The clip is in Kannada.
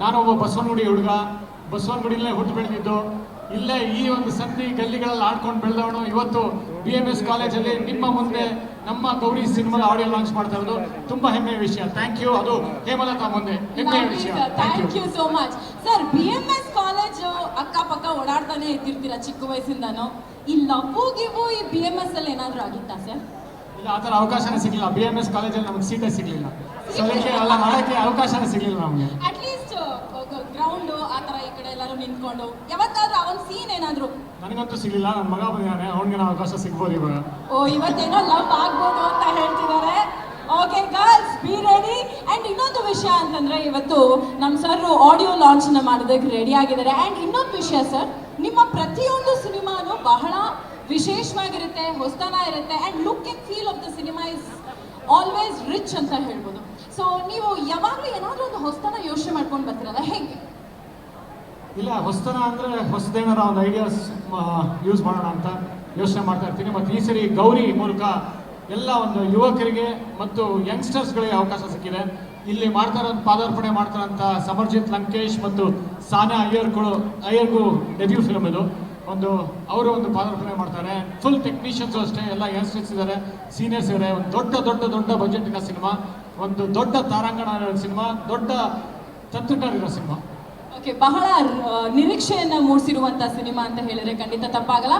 ನಾನೊಬ್ಬ ಬಸವನಗುಡಿ ಹುಡುಗ. ಬಸವನಗುಡಿಲೇ ಹುಟ್ಟು ಬೆಳೆದಿದ್ದು. ಇಲ್ಲೇ ಈ ಒಂದು ಸಂಧಿ ಗಲ್ಲಿಗಳಲ್ಲಿ ಆಡ್ಕೊಂಡು ಬೆಳೆದವನು ಇವತ್ತು ಬಿ ಎಂ ಎಸ್ ಕಾಲೇಜಲ್ಲಿ ನಿಮ್ಮ ಮುಂದೆ ನಮ್ಮ ಗೌರಿ ಸಿನಿಮಾದ ಆಡಿಯೋ ಲಾಂಚ್ ಮಾಡ್ತಾ ಇರೋದು. ತುಂಬಾ ಹೆಮ್ಮೆಯ ವಿಷಯ. ಥ್ಯಾಂಕ್ ಯು ಅದು ಹೇಮಲತಾ ಮುಂದೆ. ಹೆಮ್ಮೆಯ ವಿಷಯ. Thank you so much sir B M S college ಅಕ್ಕಪಕ್ಕ ಓಡಾಡ್ತಾನೆ ಇದ್ದಿರ್ತೀರಾ ಚಿಕ್ಕ ವಯಸ್ಸಿಂದಾನು? ಈ ಲವ್ ಗಿವು ಈ ಬಿ ಎಂ ಎಸ್ ಅಲ್ಲಿ ಏನಾದ್ರೂ ಆಗಿತ್ತಾ ಸರ್ ಇಲ್ಲ ಆ ಥರ ಅವಕಾಶನೇ ಸಿಗ್ಲಿಲ್ಲ. ಬಿ ಎಂ ಎಸ್ ಕಾಲೇಜಲ್ಲಿ ನಮ್ಗೆ ಸೀಟೇ ಸಿಗಲಿಲ್ಲ. ಸೊ ಅದಕ್ಕೆ ಎಲ್ಲ ಮಾಡೋಕ್ಕೆ ಅವಕಾಶನೇ ಸಿಗಲಿಲ್ಲ ನಮಗೆ. ಆ ಥರ ಈ ಕಡೆ ಎಲ್ಲರೂ ನಿಂತ್ಕೊಂಡು. ಯಾವತ್ತಾದ್ರೂ ಅವನ್ ಸೀನ್ ಏನಾದ್ರು? ನನಗಂತೂ ಸಿಗ್ಲಿಲ್ಲ ನನ್ನ ಮಗ ಬಂದಿದ್ದಾನೆ ಅವನಿಗೆ ನಾವು ಅವಕಾಶ ಸಿಗ್ಬೋದು ಇವಾಗ. ಓ ಇವತ್ತೇನೋ ಲವ್ ಆಗ್ಬೋದು ಅಂತ ಹೇಳ್ತಿದ್ದಾರೆ. Okay girls be ready and ಇನ್ನೊಂದು ವಿಷಯ ಅಂತಂದ್ರೆ ಇವತ್ತು ನಮ್ಮ ಸರ್ ಆಡಿಯೋ ಲಾಂಚ್ನ ಮಾಡೋದಕ್ಕೆ ರೆಡಿ ಆಗಿದ್ದಾರೆ. ಅಂಡ್ ಇನ್ನೊಂದು ವಿಷಯ ಸರ್ ನಿಮ್ಮ ಪ್ರತಿಯೊಂದು ಸಿನಿಮಾನು ಬಹಳ ವಿಶೇಷವಾಗಿರುತ್ತೆ ಹೊಸತನ ಇರುತ್ತೆ. And look and feel of the cinema is always rich ಅಂತ ಹೇಳ್ಬೋದು. ಸೊ ನೀವು ಯಾವಾಗಲೂ ಏನಾದರೂ ಒಂದು ಹೊಸತನ ಯೋಚನೆ ಮಾಡ್ಕೊಂಡು ಬರ್ತೀರಲ್ಲ ಹೇಗೆ? ಇಲ್ಲ, ಹೊಸತನ ಅಂದರೆ ಹೊಸದೇನಾರ ಒಂದು ಐಡಿಯಾಸ್ ಯೂಸ್ ಮಾಡೋಣ ಅಂತ ಯೋಚನೆ ಮಾಡ್ತಾ ಇರ್ತೀನಿ. ಮತ್ತು ಈ ಸರಿ ಗೌರಿ ಮೂಲಕ ಎಲ್ಲ ಒಂದು ಯುವಕರಿಗೆ ಮತ್ತು ಯಂಗ್ಸ್ಟರ್ಸ್ಗಳಿಗೆ ಅವಕಾಶ ಸಿಕ್ಕಿದೆ. ಇಲ್ಲಿ ಮಾಡ್ತಾ ಇರೋದು ಪಾದಾರ್ಪಣೆ ಮಾಡ್ತಾರಂಥ ಸಮರ್ಜಿತ್, ಲಂಕೇಶ್ ಮತ್ತು ಸಾನಾ ಅಯ್ಯರ್ಗಳು, ಅಯ್ಯರ್ಗೂ ಡೆಬ್ಯೂ ಫಿಲಮ್ ಇದು. ಒಂದು, ಅವರು ಒಂದು ಪಾದಾರ್ಪಣೆ ಮಾಡ್ತಾರೆ. ಫುಲ್ ಟೆಕ್ನಿಷಿಯನ್ಸು ಅಷ್ಟೇ, ಎಲ್ಲ ಯಂಗ್ಸ್ಟರ್ಸ್ ಇದ್ದಾರೆ ಸೀನಿಯರ್ಸ್ ಇದ್ದಾರೆ ಒಂದು ದೊಡ್ಡ ದೊಡ್ಡ ದೊಡ್ಡ ಬಜೆಟಿನ ಸಿನಿಮಾ ಒಂದು ದೊಡ್ಡ ತಾರಾಂಗಣ ಸಿನಿಮಾ ದೊಡ್ಡ ತಂತ್ರಜ್ಞಾನ ಸಿನಿಮಾ ಓಕೆ ಬಹಳ ನಿರೀಕ್ಷೆಯನ್ನ ಮೂಡಿಸಿರುವಂತ ಸಿನಿಮಾ ಅಂತ ಹೇಳಿದ್ರೆ ಖಂಡಿತ ತಪ್ಪಾಗಲ್ಲ.